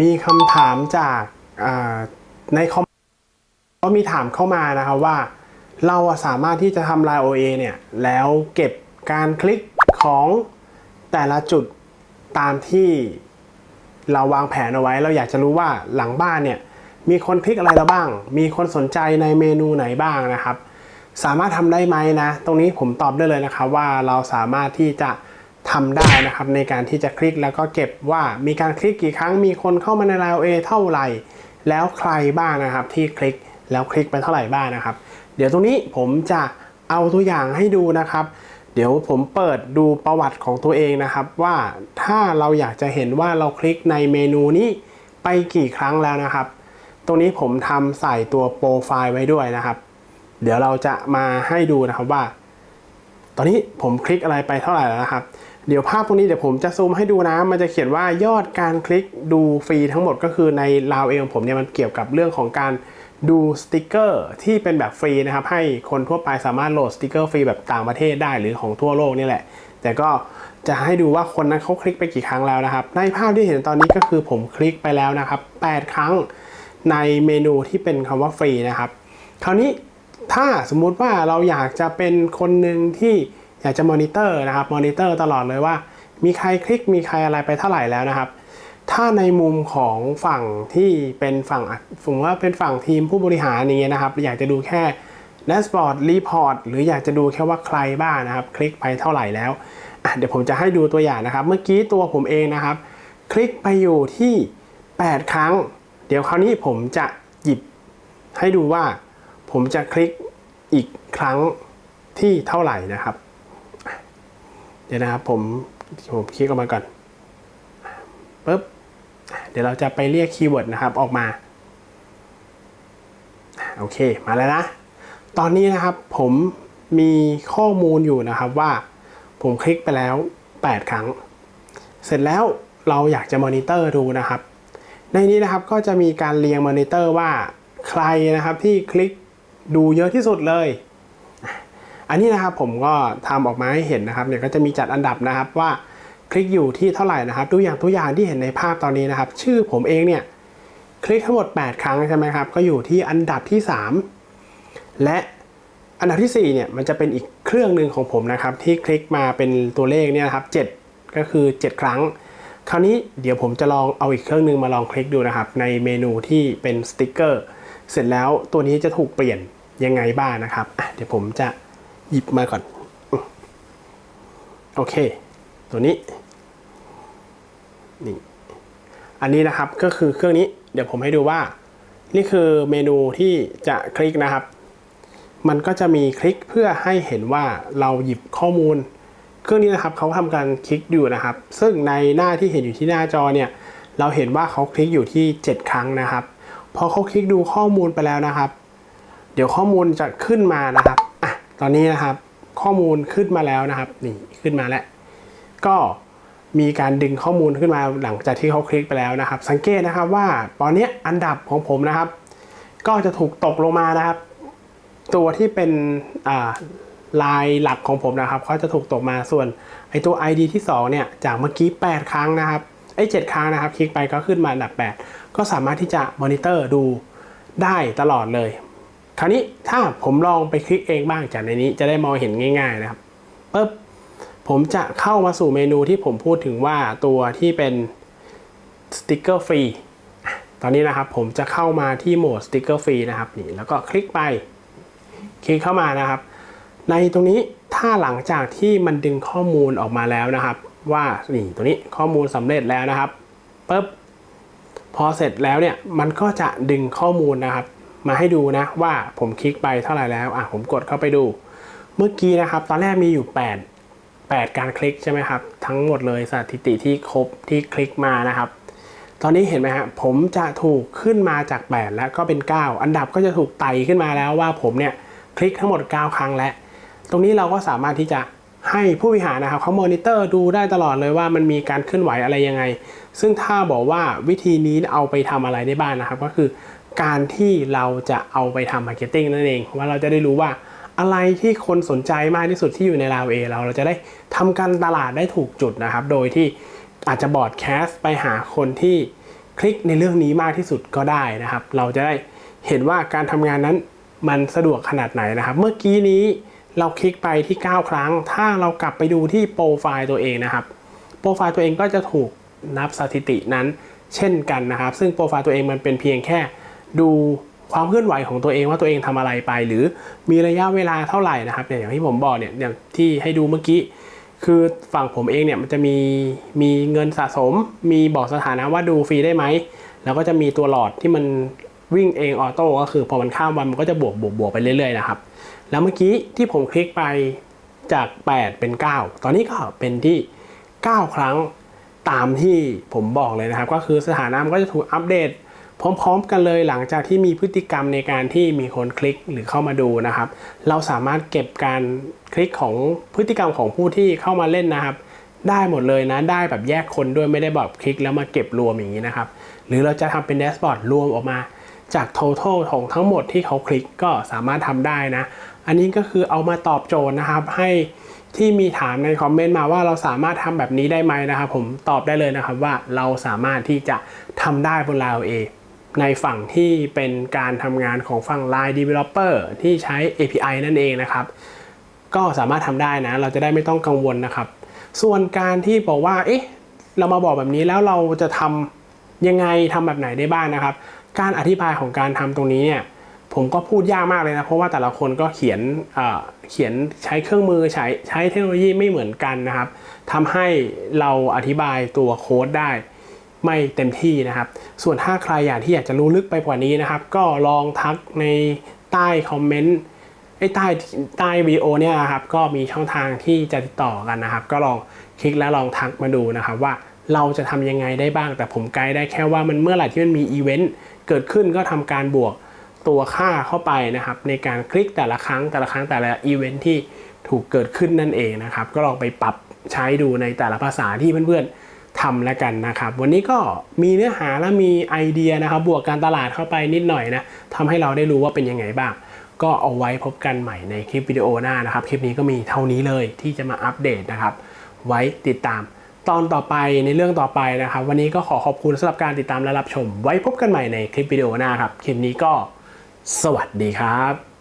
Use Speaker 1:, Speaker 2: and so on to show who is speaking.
Speaker 1: มีคำถามจากในคอมก็มีถามเข้ามานะครับว่า เราสามารถที่จะทำลาย OA เนี่ยแล้วเก็บการคลิกของแต่ละจุดตามที่เราวางแผนเอาไว้ เราอยากจะรู้ว่าหลังบ้านเนี่ยมีคนคลิกอะไรเราบ้าง มีคนสนใจในเมนูไหนบ้างนะครับ สามารถทำได้ไหมนะ ตรงนี้ผมตอบได้เลยนะครับว่าเราสามารถที่จะ ทำได้นะครับ ในการที่จะคลิกแล้วก็เก็บว่ามีการคลิกกี่ครั้งมีคนเข้ามาใน l ล a เท่าไหร่ แล้วใครบ้างนะครับที่คลิกแล้วคลิกไปเท่าไหร่บ้างนะครับ เดี๋ยวตรงนี้ผมจะเอาตัวอย่างให้ดูนะครับ เดี๋ยวผมเปิดดูประวัติของตัวเองนะครับ ว่าถ้าเราอยากจะเห็นว่าเราคลิกในเมนูนี้ไปกี่ครั้งแล้วนะครับ ตรงนี้ผมทำใส่ตัวโปรไฟล์ไว้ด้วยนะครับ เดี๋ยวเราจะมาให้ดูนะครับว่า ตอนนี้ผมคลิกอะไรไปเท่าไหร่แล้วนะครับ เดี๋ยวภาพตรงนี้เดี๋ยวผมจะซูมให้ดูนะ มันจะเขียนว่ายอดการคลิกดูฟรีทั้งหมดก็คือในลาวเองของผมเนี่ยมันเกี่ยวกับเรื่องของการดูสติกเกอร์ที่เป็นแบบฟรีนะครับ ให้คนทั่วไปสามารถโหลดสติกเกอร์ฟรีแบบต่างประเทศได้หรือของทั่วโลกนี่แหละ แต่ก็จะให้ดูว่าคนนั้นเขาคลิกไปกี่ครั้งแล้วนะครับ ในภาพที่เห็นตอนนี้ก็คือผมคลิกไปแล้วนะครับ 8 ครั้งในเมนูที่เป็นคำว่าฟรีนะครับ คราวนี้ถ้าสมมุติว่าเราอยากจะเป็นคนหนึ่งที่ อยากจะมอนิเตอร์นะครับมอนิเตอร์ตลอดเลยว่า มีใครคลิกมีใครอะไรไปเท่าไหร่แล้วนะครับ ถ้าในมุมของฝั่งที่เป็นฝั่งผมว่าเป็นฝั่งทีมผู้บริหารอย่างเงี้ยนะครับ อยากจะดูแค่ Dashboard Report หรืออยากจะดูแค่ว่าใครบ้างนะครับ คลิกไปเท่าไหร่แล้วเดี๋ยวผมจะให้ดูตัวอย่างนะครับ เมื่อกี้ตัวผมเองนะครับ คลิกไปอยู่ที่ 8 ครั้ง เดี๋ยวคราวนี้ผมจะหยิบให้ดูว่า ผมจะคลิกอีกครั้งที่เท่าไหร่นะครับ เดี๋ยวนะครับผมผมคลิกออกมาก่อนปุ๊บเดี๋ยวเราจะไปเรียกคีย์เวิร์ดนะครับออกมาโอเคมาแล้วนะ ตอนนี้นะครับผมมีข้อมูลอยู่นะครับว่า ผมคลิกไปแล้ว 8 ครั้ง เสร็จแล้วเราอยากจะมอนิเตอร์ดูนะครับ ในนี้นะครับก็จะมีการเรียงมอนิเตอร์ว่าใครนะครับที่คลิกดูเยอะที่สุดเลย อันนี้นะครับผมก็ทำออกมาให้เห็นนะครับเนี่ยก็จะมีจัดอันดับนะครับว่าคลิกอยู่ที่เท่าไหร่นะครับตัวอย่างตัวอย่างที่เห็นในภาพตอนนี้นะครับ ชื่อผมเองเนี่ยคลิกทั้งหมด 8 ครั้งใช่ไหมครับก็อยู่ที่อันดับที่ 3 และอันดับที่4เนี่ยมันจะเป็นอีกเครื่องหนึ่งของผมนะครับ ที่คลิกมาเป็นตัวเลขเนี่ยนะครับ7ก็คือ 7 ครั้ง คราวนี้เดี๋ยวผมจะลองเอาอีกเครื่องหนึ่งมาลองคลิกดูนะครับ ในเมนูที่เป็นสติกเกอร์เสร็จแล้วตัวนี้จะถูกเปลี่ยนยังไงบ้างนะครับเดี๋ยวผมจะ หยิบมาก่อน โอเค ตัวนี้ นี่ อันนี้นะครับก็คือเครื่องนี้ เดี๋ยวผมให้ดูว่า นี่คือเมนูที่จะคลิกนะครับ มันก็จะมีคลิกเพื่อให้เห็นว่าเราหยิบข้อมูล เครื่องนี้นะครับเขาทำการคลิกอยู่นะครับ ซึ่งในหน้าที่เห็นอยู่ที่หน้าจอเนี่ย เราเห็นว่าเขาคลิกอยู่ที่ 7 ครั้งนะครับ พอเขาคลิกดูข้อมูลไปแล้วนะครับ เดี๋ยวข้อมูลจะขึ้นมานะครับ ตอนนี้นะครับข้อมูลขึ้นมาแล้วนะครับนี่ขึ้นมาแล้ว ก็มีการดึงข้อมูลขึ้นมาหลังจากที่เขาคลิกไปแล้วนะครับ สังเกตนะครับว่าตอนนี้อันดับของผมนะครับ ก็จะถูกตกลงมานะครับ ตัวที่เป็นลายหลักของผมนะครับเขาจะถูกตกมาส่วนไอตัว ID ที่ 2 เนี่ยจากเมื่อกี้ 8 ครั้งนะครับไอ้7ครั้งนะครับ คลิกไปก็ขึ้นมาอันดับ 8 ก็สามารถที่จะมอนิเตอร์ดูได้ตลอดเลย คราวนี้ถ้าผมลองไปคลิกเองบ้างจากในนี้จะได้มองเห็นง่าย ๆ นะครับปุ๊บผมจะเข้ามาสู่เมนูที่ผมพูดถึงว่าตัวที่เป็นสติกเกอร์ฟรีตอนนี้นะครับผมจะเข้ามาที่โหมดสติกเกอร์ฟรีนะครับนี่แล้วก็คลิกไป คลิกเข้ามานะครับ ในตรงนี้ถ้าหลังจากที่มันดึงข้อมูลออกมาแล้วนะครับ ว่านี่ตัวนี้ข้อมูลสำเร็จแล้วนะครับปุ๊บพอเสร็จแล้วเนี่ยมันก็จะดึงข้อมูลนะครับ มาให้ดูนะว่าผมคลิกไปเท่าไหร่แล้วอะผมกดเข้าไปดู เมื่อกี้นะครับ ตอนแรกมีอยู่ 8 8 การคลิกใช่ไหมครับ ทั้งหมดเลยสถิติที่ครบที่คลิกมานะครับ ตอนนี้เห็นไหมฮะผมจะถูกขึ้นมาจาก 8 แล้วก็เป็น 9 อันดับก็จะถูกไต่ขึ้นมาแล้วว่าผมเนี่ยคลิกทั้งหมด 9 ครั้งแล้ว ตรงนี้เราก็สามารถที่จะให้ผู้บริหารนะครับเขามอนิเตอร์ดูได้ตลอดเลยว่ามันมีการเคลื่อนไหวอะไรยังไง ซึ่งถ้าบอกว่าวิธีนี้เอาไปทำอะไรได้บ้างนะครับ ก็คือ การที่เราจะเอาไปทำมาร์เก็ตติ้งนั่นเอง ว่าเราจะได้รู้ว่าอะไรที่คนสนใจมากที่สุดที่อยู่ในลาวเอเราเราจะได้ทำการตลาดได้ถูกจุดนะครับ โดยที่อาจจะบอร์ดแคสต์ไปหาคนที่คลิกในเรื่องนี้มากที่สุดก็ได้นะครับ เราจะได้เห็นว่าการทำงานนั้นมันสะดวกขนาดไหนนะครับ เมื่อกี้นี้เราคลิกไปที่ 9 ครั้ง ถ้าเรากลับไปดูที่โปรไฟล์ตัวเองนะครับ โปรไฟล์ตัวเองก็จะถูกนับสถิตินั้นเช่นกันนะครับ ซึ่งโปรไฟล์ตัวเองมันเป็นเพียงแค่ ดูความเคลื่อนไหวของตัวเองว่าตัวเองทำอะไรไป หรือมีระยะเวลาเท่าไหร่นะครับเนี่ยอย่างที่ผมบอกเนี่ยอย่างที่ให้ดูเมื่อกี้ คือฝั่งผมเองเนี่ยมันจะมีมีเงินสะสม มีบอกสถานะว่าดูฟรีได้ไหม แล้วก็จะมีตัวหลอดที่มันวิ่งเองออโต้ก็คือพอมันข้ามวันมันก็จะบวกบวกบวกไปเรื่อยๆนะครับ แล้วเมื่อกี้ที่ผมคลิกไปจาก 8 เป็น 9 ตอนนี้ก็เป็นที่ 9 ครั้งตามที่ผมบอกเลยนะครับ ก็คือสถานะมันก็จะถูกอัปเดต พร้อม ๆ กันเลยหลังจากที่มีพฤติกรรมในการที่มีคนคลิกหรือเข้ามาดูนะครับ เราสามารถเก็บการคลิกของพฤติกรรมของผู้ที่เข้ามาเล่นนะครับ ได้หมดเลยนะได้แบบแยกคนด้วยไม่ได้แบบคลิกแล้วมาเก็บรวมอย่างนี้นะครับ หรือเราจะทำเป็นแดชบอร์ดรวมออกมาจาก total ของทั้งหมดที่เขาคลิกก็สามารถทำได้นะ อันนี้ก็คือเอามาตอบโจทย์นะครับ ให้ที่มีถามในคอมเมนต์มาว่าเราสามารถทำแบบนี้ได้ไหมนะครับ ผมตอบได้เลยนะครับว่าเราสามารถที่จะทำได้บน Line OA ในฝั่งที่เป็นการทำงานของฝั่ง Line Developer ที่ใช้ API นั่นเองนะครับ ก็สามารถทำได้นะ เราจะได้ไม่ต้องกังวลนะครับ ส่วนการที่บอกว่า เอ๊ะ เรามาบอกแบบนี้แล้วเราจะทำยังไงทำแบบไหนได้บ้างนะครับ การอธิบายของการทำตรงนี้เนี่ยผมก็พูดยากมากเลยนะ เพราะว่าแต่ละคนก็เขียนเอ่อเขียนใช้เครื่องมือใช้ใช้เทคโนโลยีไม่เหมือนกันนะครับทำให้เราอธิบายตัวโค้ดได้ ไม่เต็มที่นะครับ ส่วนถ้าใครอยากที่อยากจะรู้ลึกไปกว่านี้นะครับ ก็ลองทักในใต้คอมเมนต์ไอ้ใต้ใต้วิดีโอเนี่ยนะครับก็มีช่องทางที่จะติดต่อกันนะครับ ก็ลองคลิกแล้วลองทักมาดูนะครับว่าเราจะทำยังไงได้บ้าง แต่ผมไกด์ได้แค่ว่ามันเมื่อไหร่ที่มันมีอีเวนต์เกิดขึ้นก็ทำการบวกตัวค่าเข้าไปนะครับ ในการคลิกแต่ละครั้งแต่ละครั้งแต่ละอีเวนต์ที่ถูกเกิดขึ้นนั่นเองนะครับ ก็ลองไปปรับใช้ดูในแต่ละภาษาที่เพื่อนๆ ทำแล้วกันนะครับ วันนี้ก็มีเนื้อหาและมีไอเดียนะครับ บวกการตลาดเข้าไปนิดหน่อยนะทำให้เราได้รู้ว่าเป็นยังไงบ้าง ก็เอาไว้พบกันใหม่ในคลิปวิดีโอหน้านะครับ คลิปนี้ก็มีเท่านี้เลยที่จะมาอัปเดตนะครับ ไว้ติดตามตอนต่อไปในเรื่องต่อไปนะครับ วันนี้ก็ขอขอบคุณสำหรับการติดตามและรับชม ไว้พบกันใหม่ในคลิปวิดีโอหน้าครับ คลิปนี้ก็ สวัสดีครับ